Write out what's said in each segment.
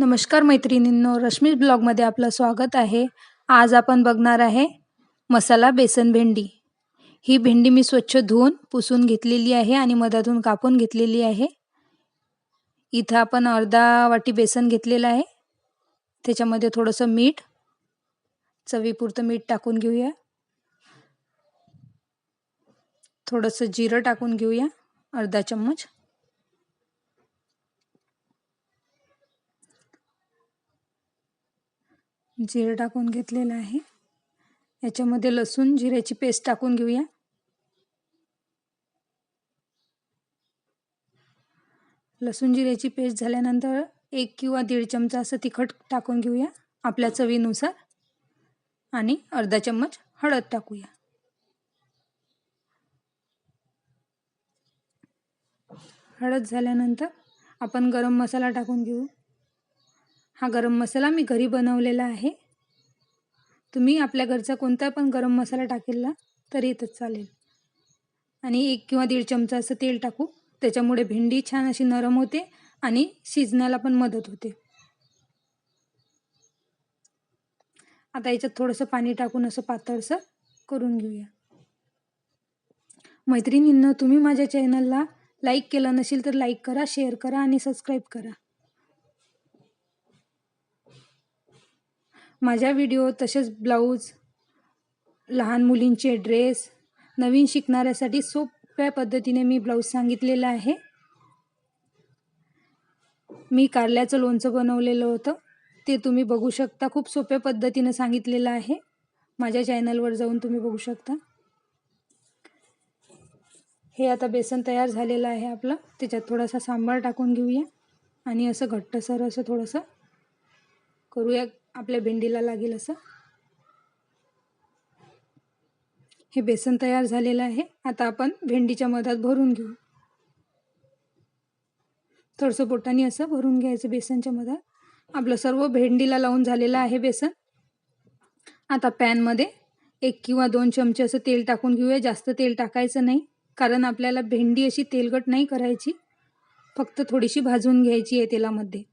नमस्कार मैत्रिणींनो रश्मी ब्लॉगमध्ये आपलं स्वागत आहे. आज आपण बघणार आहे मसाला बेसन भेंडी. ही भेंडी मी स्वच्छ धुवून पुसून घेतलेली आहे आणि मधातून कापून घेतलेली आहे. इथं आपण अर्धा वाटी बेसन घेतलेलं आहे. त्याच्यामध्ये थोडंसं मीठ चवीपुरतं मीठ टाकून घेऊया. थोडंसं जिरं टाकून घेऊया अर्धा चम्मच. जिरं टाकून घेतलेलं आहे. याच्यामध्ये लसूण जिऱ्याची पेस्ट टाकून घेऊया. लसूण जिऱ्याची पेस्ट झाल्यानंतर एक किंवा दीड चमचा असं तिखट टाकून घेऊया आपल्या चवीनुसार. आणि अर्धा चम्मच हळद टाकूया. हळद झाल्यानंतर आपण गरम मसाला टाकून घेऊ. हा गरम मसाला मी घरी बनवलेला आहे. तुम्ही आपल्या घरचा कोणता पण गरम मसाला टाकेलला तरी येतच चालेल. आणि एक किंवा दीड चमचा असं तेल टाकू. त्याच्यामुळे भेंडी छान अशी नरम होते आणि शिजण्याला पण मदत होते. आता याच्यात थोडंसं पाणी टाकून असं पातळसं करून घेऊया. मैत्रिणींना तुम्ही माझ्या चॅनलला लाईक केलं नसेल तर लाईक करा शेअर करा आणि सबस्क्राईब करा. माझ्या व्हिडिओ तसेच ब्लाऊज लहान मुलींचे ड्रेस नवीन शिकणाऱ्यासाठी सोप्या पद्धतीने मी ब्लाऊज सांगितलेला आहे. मी कारल्याचं लोणचं बनवलेलं होतं. ते तुम्ही बघू शकता. खूप सोप्या पद्धतीनं सांगितलेलं आहे. माझ्या चॅनलवर जाऊन तुम्ही बघू शकता. हे आता बेसन तयार झालेलं आहे आपलं. त्याच्यात थोडासा सांबार टाकून घेऊया. आणि असं घट्टसर असं थोडंसं करूया. आपल्या भेंडीला लागेल असं. हे बेसन तयार झालेलं आहे. आता आपण भेंडीच्या मधात भरून घेऊ. थोडंसं बोटाने असं भरून घ्यायचं बेसनच्या मधात. आपलं सर्व भेंडीला लावून झालेलं आहे बेसन. आता पॅनमध्ये एक किंवा दोन चमचे असं तेल टाकून घेऊया. जास्त तेल टाकायचं नाही कारण आपल्याला भेंडी अशी तेलकट नाही करायची. फक्त थोडीशी भाजून घ्यायची आहे तेलामध्ये.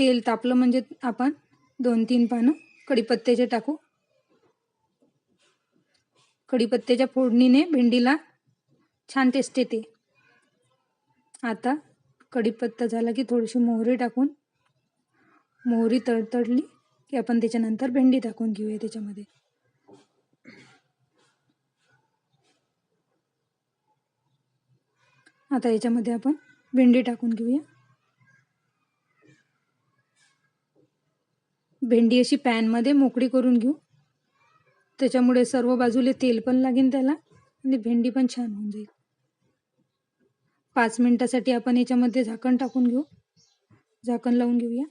तेल तापलं म्हणजे आपण दोन तीन पानं कढीपत्त्याचे टाकू. कढीपत्त्याच्या फोडणीने भेंडीला छान टेस्ट येते. आता कढीपत्ता झाला की थोडीशी मोहरी टाकून मोहरी तडतडली की आपण त्याच्यानंतर भेंडी टाकून घेऊया त्याच्यामध्ये. आता याच्यामध्ये आपण भेंडी टाकून घेऊया. भेंडी अशी पॅनमध्ये मोकळी करून घेऊ. त्याच्यामुळे सर्व बाजूले तेल पण लागेल त्याला आणि भेंडी पण छान होऊन जाईल. पाच मिनटासाठी आपण याच्यामध्ये झाकण टाकून घेऊ. झाकण लावून घेऊया.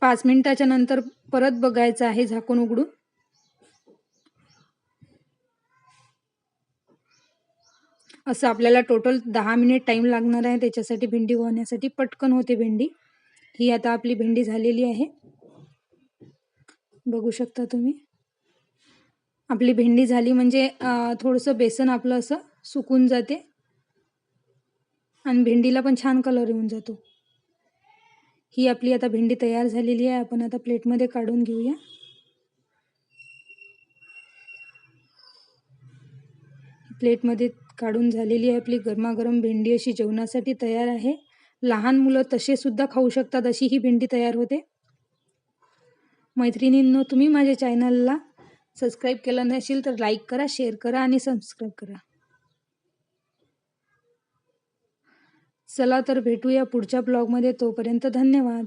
पाच मिनिटाच्या नंतर परत बघायचं आहे झाकण उघडून. असं आपल्याला टोटल दहा मिनिट टाईम लागणार आहे. त्याच्यासाठी भेंडी होण्यासाठी पटकन होते भेंडी. ही आता आपली भेंडी झालेली आहे. बघू शकता तुम्ही. आपली भेंडी झाली म्हणजे थोडंसं बेसन आपलं असं सुकून जाते. आणि भेंडीला पण छान कलर येऊन जातो. ही आपली आता भेंडी तयार झालेली आहे. आपण आता प्लेटमध्ये काढून घेऊया. प्लेटमध्ये काढून झालेली आहे आपली गरमागरम भेंडी अशी जेवणासाठी तयार आहे. लहान मुलं तसे सुद्धा खाऊ शकतात अशी ही भेंडी तयार होते. मैत्रिणींनो तुम्ही माझ्या चॅनलला सबस्क्राईब केलं नसेल तर लाईक करा शेअर करा आणि सबस्क्राईब करा. चला तर भेटूया पुढच्या ब्लॉगमध्ये तोपर्यंत धन्यवाद.